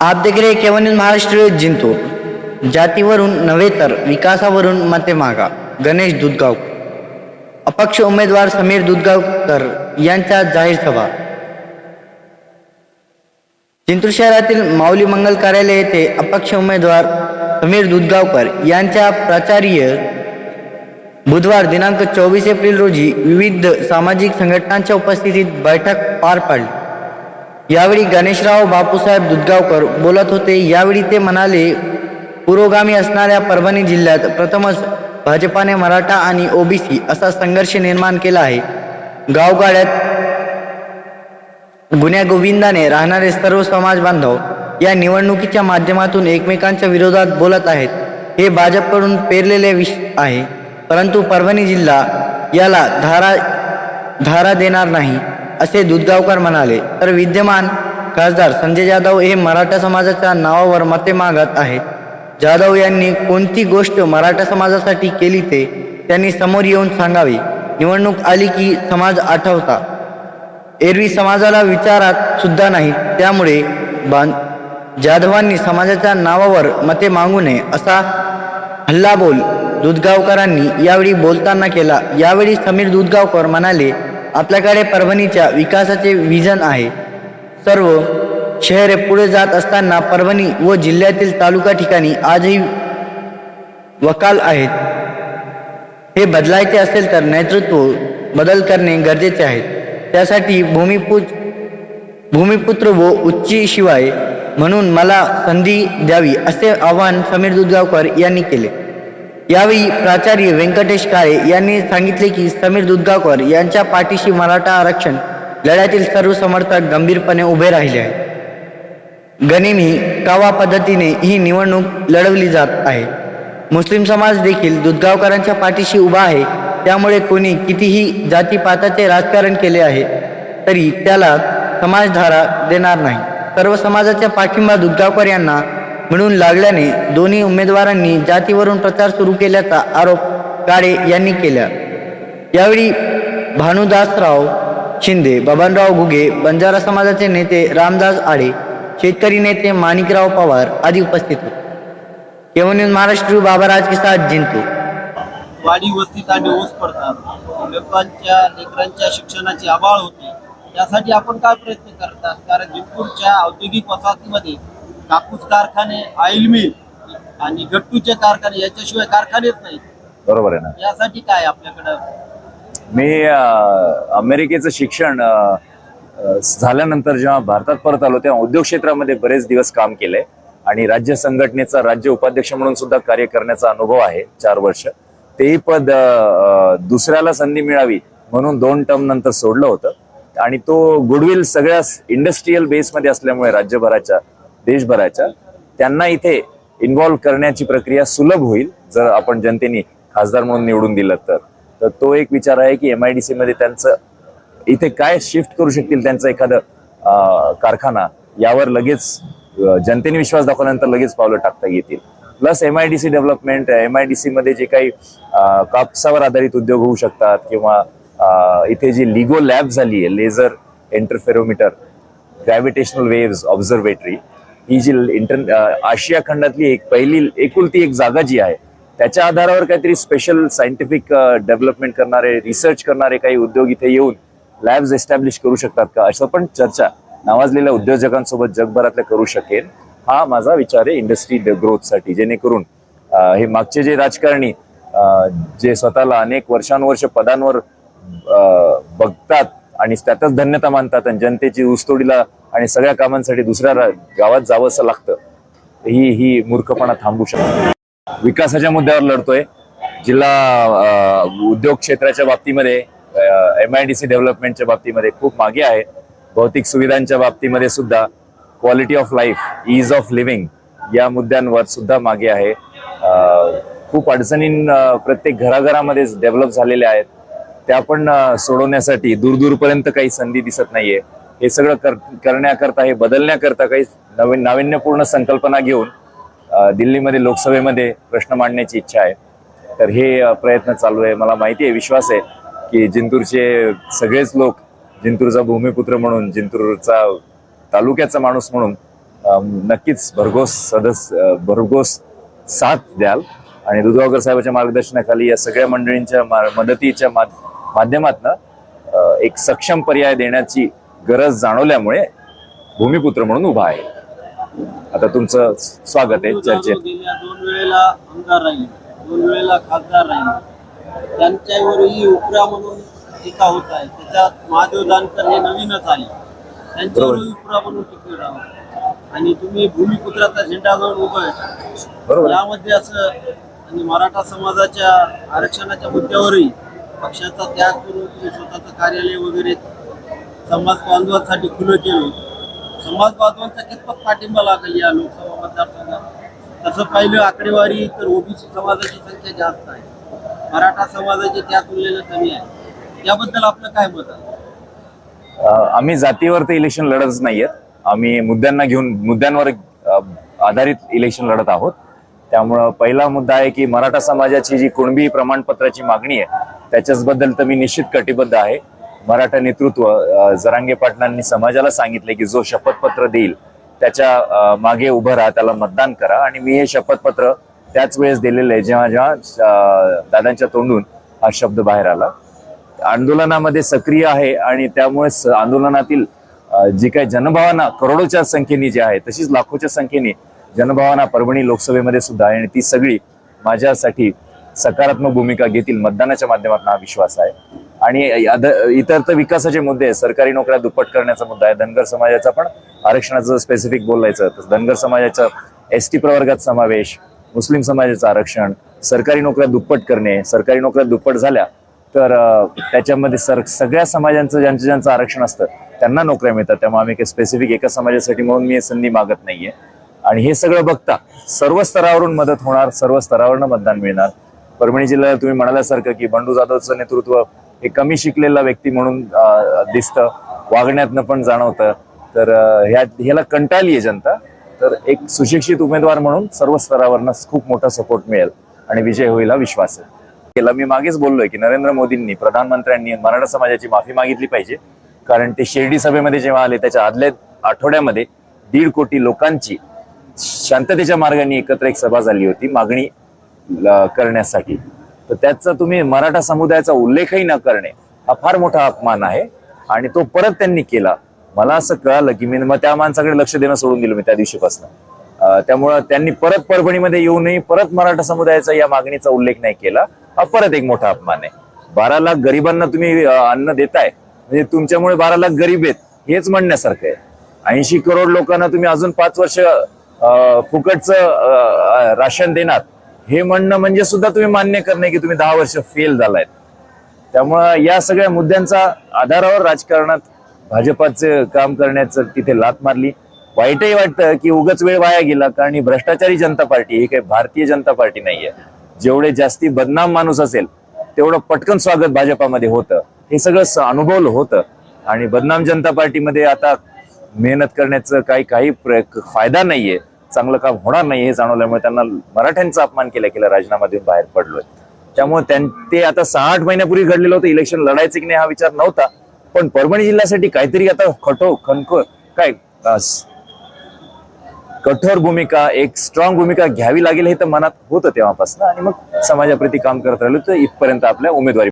आप देख रहे केवळ महाराष्ट्र जिंतो जातीवरून नव्हे तर विकासावरून मते मागा. गणेश दुधगाव. अपक्ष उमेदवार समीर दुधगावकर यांच्या जाहीर सभा. जिंतूर शहरातील माऊली मंगल कार्यालय येथे अपक्ष उमेदवार समीर दुधगावकर यांच्या प्राचार्य बुधवार दिनांक चोवीस एप्रिल रोजी विविध सामाजिक संघटनांच्या उपस्थितीत बैठक पार पाडली. यावेळी गणेशराव बापूसाहेब दुधगावकर बोलत होते. यावेळी ते म्हणाले पुरोगामी असणाऱ्या परभणी जिल्ह्यात प्रथमच भाजपाने मराठा आणि ओबीसी असा संघर्ष निर्माण केला आहे. गावगाड्यात गुन्ह्यागोविंदाने राहणारे सर्व समाज बांधव या निवडणुकीच्या माध्यमातून एकमेकांच्या विरोधात बोलत आहेत. हे भाजपकडून पेरलेले विष आहे. परंतु परभणी जिल्हा याला धारा धारा देणार नाही. असे दुधगावकर म्हणाले तर विद्यमान खासदार संजय जाधव हे मराठा समाजाच्या नावावर मते मागत आहेत. जाधव यांनी कोणती गोष्ट मराठा समाजासाठी केली ते त्यांनी समोर येऊन सांगावे. निवडणूक आली की समाज आठवता. एरवी समाजाला विचारात सुद्धा नाही. त्यामुळे बां जाधवांनी समाजाच्या नावावर मते मागू नये असा हल्लाबोल दुधगावकरांनी यावेळी बोलताना केला. यावेळी समीर दुधगावकर म्हणाले आपल्याकडे परभणीच्या विकासाचे विजन आहे. सर्व शहरे पुढे जात असताना परभणी व जिल्ह्यातील तालुका ठिकाणी आजही वकाल आहेत. हे बदलायचे असेल तर नेतृत्व बदल करणे गरजेचे आहे. त्यासाठी भूमिपूज भूमिपुत्र व उच्ची शिवाय म्हणून मला संधी द्यावी असे आवाहन समीर दुधगावकर यांनी केले. यावेळी प्राचार्य व्यंकटेश काळे यांनी सांगितले की समीर दुधगावकर यांच्या पाठीशी मराठा आरक्षण लढ्यातील सर्व समर्थक गंभीरपणे उभे राहिले आहेत. गनिमी कावा पद्धतीने ही निवडणूक लढवली जात आहे? मुस्लिम समाज देखील दुधगावकरांच्या पाठीशी उभा आहे त्यामुळे कोणी कितीही जातीपाताचे राजकारण केले आहे तरी त्याला समाजधारा देणार नाही. सर्व समाजाच्या पाठिंबा दुधगावकर यांना मिळून लागल्याने दोन्ही उमेदवारांनी जातीवरून प्रचार सुरू केल्याचा आरोप काळे यांनी केला. यावेळी भानुदासराव शिंदे बबनराव घुगे बंजारा समाजाचे नेते रामदास आडे शेतकरी नेते माणिकराव पवार आदी उपस्थित होते. केवळ महाराष्ट्र बाबाराज के साथ जिंतू वाडी वस्तीत आणि ओस पडतात लोकांच्या लेकरांच्या शिक्षणाची आबाळ होते. यासाठी आपण काय प्रयत्न करतात? कारण जिंतूरच्या औद्योगिक वसाहतीमध्ये कापूस कारखाने ऑइल मिल आणि गट्टूचे कारखाने याच्याशिवाय कारखानेच नाही. बरोबर आहे ना. यासाठी काय आपल्याकडं? मी अं, अमेरिकेचं शिक्षण अं, अं, झाल्यानंतर जेव्हा भारतात परत आलो तेव्हा उद्योग क्षेत्रामध्ये बरेच दिवस काम केलंय आणि राज्य संघटनेचा राज्य उपाध्यक्ष म्हणून सुद्धा कार्य करण्याचा अनुभव आहे चार वर्ष. तेही पद अं, दुसऱ्याला संधी मिळावी म्हणून दोन टर्म नंतर सोडलं होतं. आणि तो गुडविल सगळ्या इंडस्ट्रीयल बेसमध्ये असल्यामुळे राज्यभराच्या देशभराच्या त्यांना इथे इन्व्हॉल्व्ह करण्याची प्रक्रिया सुलभ होईल जर आपण जनतेने खासदार म्हणून निवडून दिलं तर. तर तो एक विचार आहे की एम आय डी सी मध्ये त्यांचं इथे काय शिफ्ट करू शकतील त्यांचं एखादं कारखाना यावर लगेच जनतेने विश्वास दाखवल्यानंतर लगेच पावलं टाकता येतील. Plus M I D C development M I D C मध्ये जे काही कापसावर आधारित उद्योग होऊ शकतात किंवा इथे जी लिगो लॅब झाली आहे laser interferometer gravitational waves observatory ही जी इंटर आशिया खंडातली एक पहिली एकुलती एक जागा जी आहे त्याच्या आधारावर काहीतरी स्पेशल सायंटिफिक डेव्हलपमेंट करणारे रिसर्च करणारे काही उद्योग इथे येऊन लॅब्स एस्टॅब्लिश करू शकतात का? असं पण चर्चा नावाजलेल्या उद्योजकांसोबत जगभरातल्या करू शकेल हा माझा विचार आहे इंडस्ट्री ग्रोथसाठी जेणेकरून हे मागचे जे राजकारणी जे स्वतःला अनेक वर्षानुवर्ष पदांवर बघतात आणि त्यातच धन्यता मानतात आणि जनतेची ऊसतोडीला आणि सगळ्या कामांसाठी दुसऱ्या गावात जावं असं लागतं. ही ही मूर्खपणा थांबू शकते. विकासाच्या मुद्द्यावर लढतोय. जिल्हा उद्योग क्षेत्राच्या बाबतीमध्ये एम आय डी सी डेव्हलपमेंटच्या बाबतीमध्ये खूप मागे आहे भौतिक सुविधांच्या बाबतीमध्ये सुद्धा quality of life ease of living या मुद्द्यांवर सुद्धा मागे आहे. खूप अडचणी प्रत्येक घराघरामध्ये डेव्हलप झालेल्या आहेत. त्या पण सोडवण्यासाठी दूरदूरपर्यंत काही संधी दिसत नाहीये. हे सगळं कर करण्याकरता हे बदलण्याकरता काही नवीन नाविन्यपूर्ण संकल्पना घेऊन दिल्लीमध्ये लोकसभेमध्ये प्रश्न मांडण्याची इच्छा आहे. तर हे प्रयत्न चालू आहे. मला माहिती आहे विश्वास आहे की जिंतूरचे सगळेच लोक जिंतूरचा भूमिपुत्र म्हणून जिंतूरचा तालुक्याचा माणूस म्हणून नक्कीच भरघोस सदस्य भरघोस साथ द्याल. आणि दुधगावकर साहेबाच्या मार्गदर्शनाखाली या सगळ्या मंडळींच्या मा- मदतीच्या माध्यमातून एक सक्षम पर्याय देण्याची गरज जाणवल्यामुळे भूमिपुत्र म्हणून उभा आहे. आता तुमचं स्वागत आहे चर्चेत. दोन वेळेला आमदार राहिले. दोन वेळेला खासदार राहिले. त्यांच्यावरही उपरा म्हणून टीका होत आहे. त्याच्यात महादेव जानकर हे नवीनच आले. त्यांच्यावरही उपरा म्हणून राहा आणि तुम्ही भूमिपुत्राचा झेंडा घेऊन उभं आहे. यामध्ये असं आणि मराठा समाजाच्या आरक्षणाच्या मुद्द्यावरही पक्षाचा त्याग करून तुम्ही स्वतःचं कार्यालय वगैरे समाज बांधवांसाठी खुलं केलं. समाज बांधवांचा कितपत पाठिंबा लागेल या लोकसभा मतदारसंघात? तसं पाहिलं आकडेवारी तर ओबीसी समाजाची संख्या जास्त आहे. मराठा समाजाची त्या तुलनेला कमी आहे. याबद्दल आपलं काय मत आहे? अं, आम्ही जातीवरती इलेक्शन लढतच नाहीयेत. आम्ही मुद्द्यांना घेऊन मुद्द्यांवर आधारित इलेक्शन लढत आहोत. त्यामुळं पहिला मुद्दा आहे की मराठा समाजाची जी कुणबी प्रमाणपत्राची मागणी आहे त्याच्याचबद्दल तर मी निश्चित कटिबद्ध आहे. मराठा नेतृत्व जरांगे पाटलांनी समाजाला सांगितले की जो शपथपत्र देईल त्याच्यामागे उभं राहा त्याला मतदान करा. आणि मी हे शपथपत्र त्याच वेळेस दिलेलं आहे जेव्हा जेव्हा दादांच्या तोंडून हा शब्द बाहेर आला. आंदोलनामध्ये सक्रिय आहे आणि त्यामुळे आंदोलनातील जी काही जनभावना करोडोच्या संख्येने जी आहे तशीच लाखोच्या संख्येने जनभावना परभणी लोकसभेमध्ये सुद्धा आहे आणि ती सगळी माझ्यासाठी सकारात्मक भूमिका घेतील मतदानाच्या माध्यमातून हा विश्वास आहे. आणि इतर तर विकासाचे मुद्दे आहेत. सरकारी नोकऱ्या दुप्पट करण्याचा मुद्दा आहे. धनगर समाजाचा पण आरक्षणाचं स्पेसिफिक बोलायचं तर धनगर समाजाचं एस टी प्रवर्गात समावेश मुस्लिम समाजाचं आरक्षण सरकारी नोकऱ्या दुप्पट करणे सरकारी नोकऱ्या दुप्पट झाल्या तर त्याच्यामध्ये सर सगळ्या समाजांचं ज्यांचं ज्यांचं आरक्षण असतं त्यांना नोकऱ्या मिळतात. त्यामुळे आम्ही काही स्पेसिफिक एका समाजासाठी म्हणून मी संधी मागत नाहीये. आणि हे सगळं बघता सर्व स्तरावरून मदत होणार सर्व स्तरावरून मतदान मिळणार. परभणी जिल्ह्याला तुम्ही म्हणाल्यासारखं की बंडू जाधवचं नेतृत्व हे कमी शिकलेला व्यक्ती म्हणून दिसतं. वागण्यातनं पण जाणवतं. तर ह्या ह्याला कंटाळली आहे जनता. तर एक सुशिक्षित उमेदवार म्हणून सर्व स्तरावरनं खूप मोठा सपोर्ट मिळेल आणि विजय होईल हा विश्वास आहे. केला मी मागेच बोललोय की नरेंद्र मोदींनी प्रधानमंत्र्यांनी मराठा समाजाची माफी मागितली पाहिजे. कारण ते शिर्डी सभेमध्ये जेव्हा आले त्याच्या आदल्या आठवड्यामध्ये दीड कोटी लोकांची शांततेच्या मार्गाने एकत्र एक सभा झाली होती. मागणी करण्यासाठी. तर त्याचा तुम्ही मराठा समुदायाचा उल्लेखही न करणे हा फार मोठा अपमान आहे. आणि तो परत त्यांनी केला. मला असं कळालं की मी मग त्या माणसाकडे लक्ष देणं सोडून दिलं मी त्या दिवशीपासून. त्यामुळं त्यांनी परत परभणीमध्ये येऊनही परत मराठा समुदायाचा या मागणीचा उल्लेख नाही केला. हा परत एक मोठा अपमान आहे. बारा लाख गरिबांना तुम्ही अन्न देताय. म्हणजे तुमच्यामुळे बारा लाख गरीब आहेत. हेच म्हणण्यासारखं आहे. ऐंशी करोड लोकांना तुम्ही अजून पाच वर्ष फुकटचं राशन देणार. हे म्हणणं म्हणजे सुद्धा तुम्ही मान्य करणे की तुम्ही दहा वर्ष फेल झालायत त्यामुळं या सगळ्या मुद्द्यांचा आधारावर राजकारणात भाजपाचं काम करण्याचं तिथे लात मारली. वाईटही वाटतं की उगाच वेळ वाया गेला कारण ही भ्रष्टाचारी जनता पार्टी ही काही भारतीय जनता पार्टी नाहीये. जेवढे जास्ती बदनाम माणूस असेल तेवढं पटकन स्वागत भाजपामध्ये होतं. हे सगळं अनुभवलं होतं. आणि बदनाम जनता पार्टीमध्ये आता मेहनत करण्याचं काही काही फायदा नाहीये. चांगलं काम होणार नाही हे जाणवल्यामुळे त्यांना मराठ्यांचा अपमान केला गेला राजीनामा देऊन बाहेर पडलोय. त्यामुळे त्यां- ते आता सहा आठ महिन्यापूर्वी घडलेलं होतं इलेक्शन लढायचं की नाही हा विचार नव्हता. पण परभणी जिल्ह्यासाठी काहीतरी आता खटो खनखो काय कठोर भूमिका एक स्ट्रॉंग भूमिका घ्यावी लागेल हे तर मनात होतं तेव्हापासून. आणि मग समाजाप्रती काम करत राहिलो तर इथपर्यंत आपल्या उमेदवारी